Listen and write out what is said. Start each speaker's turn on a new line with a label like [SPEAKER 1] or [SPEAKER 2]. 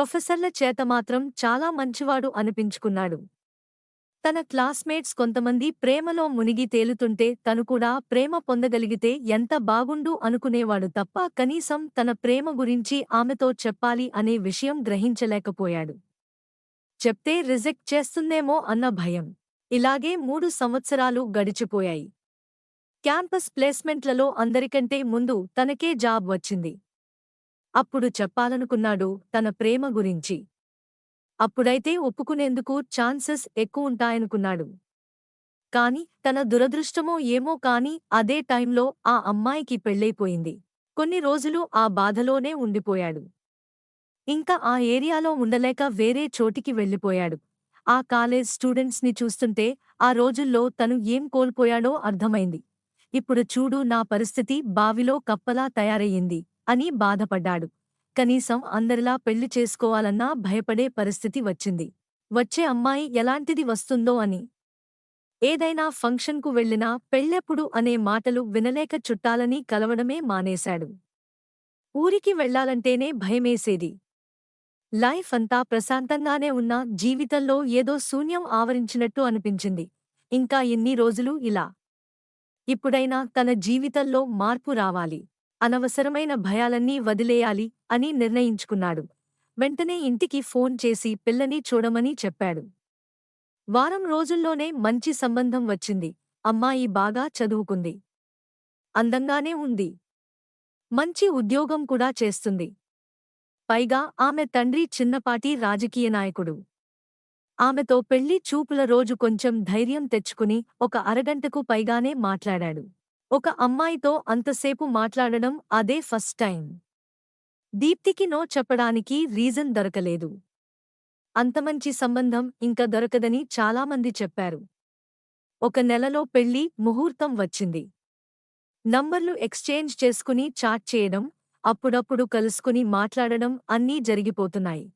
[SPEAKER 1] ప్రొఫెసర్ల చేత మాత్రం చాలా మంచివాడు అనిపించుకున్నాడు. తన క్లాస్మేట్స్ కొంతమంది ప్రేమలో మునిగి తేలుతుంటే తను కూడా ప్రేమ పొందగలిగితే ఎంత బాగుండు అనుకునేవాడు తప్ప కనీసం తన ప్రేమ గురించి ఆమెతో చెప్పాలి అనే విషయం గ్రహించలేకపోయాడు. చెప్తే రిజెక్ట్ చేస్తుందేమో అన్న భయం. ఇలాగే మూడు సంవత్సరాలు గడిచిపోయాయి. క్యాంపస్ ప్లేస్మెంట్లలో అందరికంటే ముందు తనకే జాబ్ వచ్చింది. అప్పుడు చెప్పాలనుకున్నాడు తన ప్రేమ గురించి. అప్పుడైతే ఒప్పుకునేందుకు ఛాన్సెస్ ఎక్కువుంటాయనుకున్నాడు కాని తన దురదృష్టమో ఏమో కాని అదే టైంలో ఆ అమ్మాయికి పెళ్ళైపోయింది. కొన్ని రోజులు ఆ బాధలోనే ఉండిపోయాడు. ఇంకా ఆ ఏరియాలో ఉండలేక వేరే చోటికి వెళ్ళిపోయాడు. ఆ కాలేజ్ స్టూడెంట్స్ని చూస్తుంటే ఆ రోజుల్లో తను ఏం కోల్పోయాడో అర్థమైంది. ఇప్పుడు చూడు నా పరిస్థితి బావిలో కప్పలా తయారయ్యింది. అని బాధపడ్డాడు. కనీసం అందరిలా పెళ్ళి చేసుకోవాలన్నా భయపడే పరిస్థితి వచ్చింది. వచ్చే అమ్మాయి ఎలాంటిది వస్తుందో అని. ఏదైనా ఫంక్షన్కు వెళ్ళినా పెళ్ళెప్పుడు అనే మాటలు వినలేక చుట్టాలని కలవడమే మానేశాడు. ఊరికి వెళ్ళాలంటేనే భయమేసేది. లైఫ్ అంతా ప్రశాంతంగానే ఉన్నా జీవితంలో ఏదో శూన్యం ఆవరించినట్టు అనిపించింది. ఇంకా ఎన్ని రోజులు ఇలా? ఇప్పుడైనా తన జీవితంలో మార్పు రావాలి. అనవసరమైన భయాలన్నీ వదిలేయాలి అని నిర్ణయించుకున్నాడు. వెంటనే ఇంటికి ఫోన్ చేసి పిల్లని చూడమని చెప్పాడు. వారం రోజుల్లోనే మంచి సంబంధం వచ్చింది. అమ్మాయి బాగా చదువుకుంది. అందంగానే ఉంది. మంచి ఉద్యోగం కూడా చేస్తుంది. పైగా ఆమె తండ్రి చిన్నపాటి రాజకీయ నాయకుడు. ఆమెతో పెళ్ళి చూపుల రోజు కొంచెం ధైర్యం తెచ్చుకుని ఒక అరగంటకు పైగానే మాట్లాడాడు. ఒక అమ్మాయితో అంతసేపు మాట్లాడడం అదే ఫస్ట్ టైం. దీప్తికి నో చెప్పడానికి రీజన్ దొరకలేదు. అంతమంచి సంబంధం ఇంక దొరకదని చాలామంది చెప్పారు. ఒక నెలలో పెళ్ళి ముహూర్తం వచ్చింది. నంబర్లు ఎక్స్చేంజ్ చేసుకుని చాట్ చేయడం అప్పుడప్పుడు కలుసుకుని మాట్లాడడం అన్నీ జరిగిపోతున్నాయి.